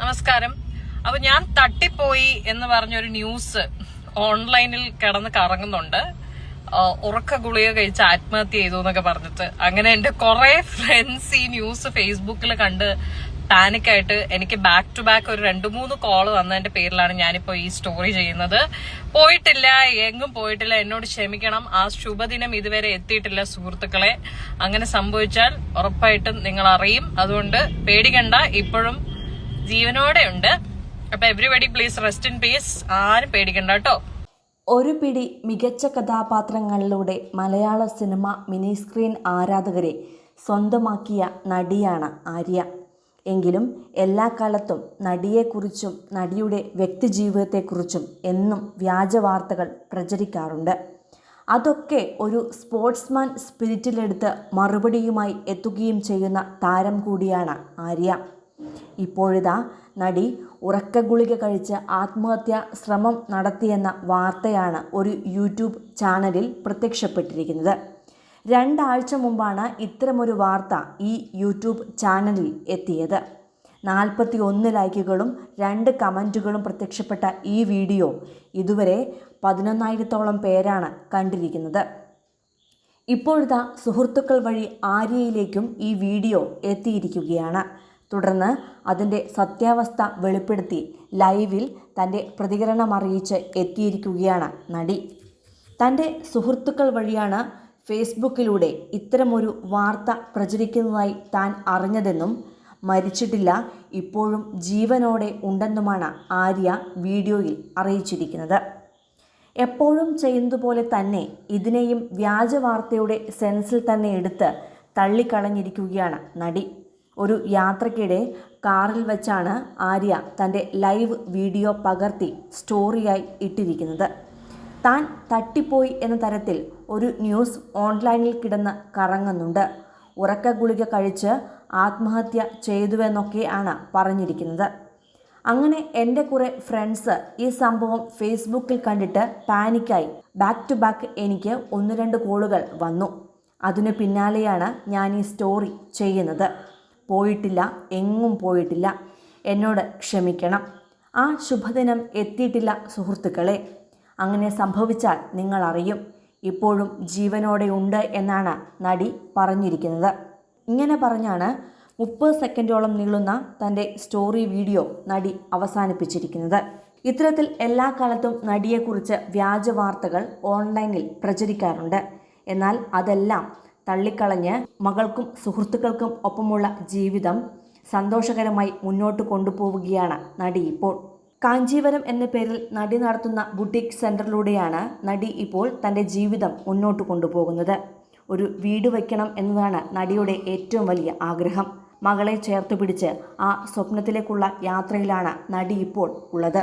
നമസ്കാരം. അപ്പൊ ഞാൻ തട്ടിപ്പോയി എന്ന് പറഞ്ഞൊരു ന്യൂസ് ഓൺലൈനിൽ കിടന്ന് കറങ്ങുന്നുണ്ട്. ഉറക്ക ഗുളിക കഴിച്ച് ആത്മഹത്യ ചെയ്തു എന്നൊക്കെ പറഞ്ഞിട്ട്. അങ്ങനെ എന്റെ കുറെ ഫ്രണ്ട്സ് ഈ ന്യൂസ് ഫേസ്ബുക്കിൽ കണ്ട് പാനിക്കായിട്ട് എനിക്ക് ബാക്ക് ടു ബാക്ക് ഒരു രണ്ടു മൂന്ന് കോൾ വന്നതിന്റെ പേരിലാണ് ഞാനിപ്പോ ഈ സ്റ്റോറി ചെയ്യുന്നത്. പോയിട്ടില്ല എങ്ങും പോയിട്ടില്ല. എന്നോട് ക്ഷമിക്കണം. ആ ശുഭദിനം ഇതുവരെ എത്തിയിട്ടില്ല സുഹൃത്തുക്കളെ. അങ്ങനെ സംഭവിച്ചാൽ ഉറപ്പായിട്ടും നിങ്ങൾ അറിയും അതുകൊണ്ട് പേടിക്കണ്ട. ഇപ്പോഴും ജീവനോടെ ഉണ്ട് അപ്പൊ everybody please rest in peace ആരും പേടിക്കണ്ട കേട്ടോ. ഒരു പിടി മികച്ച കഥാപാത്രങ്ങളിലൂടെ മലയാള സിനിമ മിനി സ്ക്രീൻ ആരാധകരെ സ്വന്തമാക്കിയ നടിയാണ് ആര്യ. എങ്കിലും എല്ലാ കാലത്തും നടിയെക്കുറിച്ചും നടിയുടെ വ്യക്തിജീവിതത്തെക്കുറിച്ചും എന്നും വ്യാജ വാർത്തകൾ പ്രചരിക്കാറുണ്ട്. അതൊക്കെ ഒരു സ്പോർട്സ്മാൻ സ്പിരിറ്റിലെടുത്ത് മറുപടിയുമായി എത്തുകയും ചെയ്യുന്ന താരം കൂടിയാണ് ആര്യ. ഇപ്പോഴിതാ നടി ഉറക്ക ഗുളിക കഴിച്ച് ആത്മഹത്യാ ശ്രമം നടത്തിയെന്ന വാർത്തയാണ് ഒരു യൂട്യൂബ് ചാനലിൽ പ്രത്യക്ഷപ്പെട്ടിരിക്കുന്നത്. രണ്ടാഴ്ച മുമ്പാണ് ഇത്തരമൊരു വാർത്ത ഈ യൂട്യൂബ് ചാനലിൽ എത്തിയത്. നാൽപ്പത്തി ഒന്ന് ലൈക്കുകളും രണ്ട് കമന്റുകളും പ്രത്യക്ഷപ്പെട്ട ഈ വീഡിയോ ഇതുവരെ പതിനൊന്നായിരത്തോളം പേരാണ് കണ്ടിരിക്കുന്നത്. ഇപ്പോഴത്തെ സുഹൃത്തുക്കൾ വഴി ആര്യയിലേക്കും ഈ വീഡിയോ എത്തിയിരിക്കുകയാണ്. തുടർന്ന് അതിന്റെ സത്യാവസ്ഥ വെളിപ്പെടുത്തി ലൈവിൽ തന്റെ പ്രതികരണം അറിയിച്ച് എത്തിയിരിക്കുകയാണ് നടി. തന്റെ സുഹൃത്തുക്കൾ വഴിയാണ് ഫേസ്ബുക്കിലൂടെ ഇത്തരമൊരു വാർത്ത പ്രചരിക്കുന്നതായി താൻ അറിഞ്ഞതെന്നും മരിച്ചിട്ടില്ല ഇപ്പോഴും ജീവനോടെ ഉണ്ടെന്നുമാണ് ആര്യ വീഡിയോയിൽ അറിയിച്ചിരിക്കുന്നത്. എപ്പോഴും ചെയ്യുന്നതുപോലെ തന്നെ ഇതിനെയും വ്യാജ വാർത്തയുടെ സെൻസിൽ തന്നെ എടുത്ത് തള്ളിക്കളഞ്ഞിരിക്കുകയാണ് നടി. ഒരു യാത്രക്കിടെ കാറിൽ വെച്ചാണ് ആര്യ തന്റെ ലൈവ് വീഡിയോ പകർത്തി സ്റ്റോറിയായി ഇട്ടിരിക്കുന്നത്. താൻ തട്ടിപ്പോയി എന്ന തരത്തിൽ ഒരു ന്യൂസ് ഓൺലൈനിൽ കിടന്ന് കറങ്ങുന്നുണ്ട്. ഉറക്ക ഗുളിക കഴിച്ച് ആത്മഹത്യ ചെയ്തുവെന്നൊക്കെയാണ് പറഞ്ഞിരിക്കുന്നത്. അങ്ങനെ എന്റെ കുറേ ഫ്രണ്ട്സ് ഈ സംഭവം ഫേസ്ബുക്കിൽ കണ്ടിട്ട് പാനിക്കായി ബാക്ക് ടു ബാക്ക് എനിക്ക് ഒന്ന് രണ്ട് കോളുകൾ വന്നു. അതിനു പിന്നാലെയാണ് ഞാൻ ഈ സ്റ്റോറി ചെയ്യുന്നത്. പോയിട്ടില്ല എങ്ങും പോയിട്ടില്ല. എന്നോട് ക്ഷമിക്കണം. ആ ശുഭദിനം എത്തിയിട്ടില്ല സുഹൃത്തുക്കളെ. അങ്ങനെ സംഭവിച്ചാൽ നിങ്ങൾ അറിയും ഇപ്പോഴും ജീവനോടെ ഉണ്ട് എന്നാണ് നടി പറഞ്ഞിരിക്കുന്നത്. ഇങ്ങനെ പറഞ്ഞാണ് മുപ്പത് സെക്കൻഡോളം നീളുന്ന തന്റെ സ്റ്റോറി വീഡിയോ നടി അവസാനിപ്പിച്ചിരിക്കുന്നത്. ഇത്തരത്തിൽ എല്ലാ കാലത്തും നടിയെക്കുറിച്ച് വ്യാജ വാർത്തകൾ ഓൺലൈനിൽ പ്രചരിക്കാറുണ്ട്. എന്നാൽ അതെല്ലാം തള്ളിക്കളഞ്ഞ് മകൾക്കും സുഹൃത്തുക്കൾക്കും ഒപ്പമുള്ള ജീവിതം സന്തോഷകരമായി മുന്നോട്ട് കൊണ്ടുപോവുകയാണ് നടി ഇപ്പോൾ. കാഞ്ചീവരം എന്ന പേരിൽ നടി നടത്തുന്ന ബുട്ടിക് സെന്ററിലൂടെയാണ് നടി ഇപ്പോൾ തന്റെ ജീവിതം മുന്നോട്ട് കൊണ്ടുപോകുന്നത്. ഒരു വീട് വയ്ക്കണം എന്നതാണ് നടിയുടെ ഏറ്റവും വലിയ ആഗ്രഹം. മകളെ ചേർത്ത് പിടിച്ച് ആ സ്വപ്നത്തിലേക്കുള്ള യാത്രയിലാണ് നടി ഇപ്പോൾ ഉള്ളത്.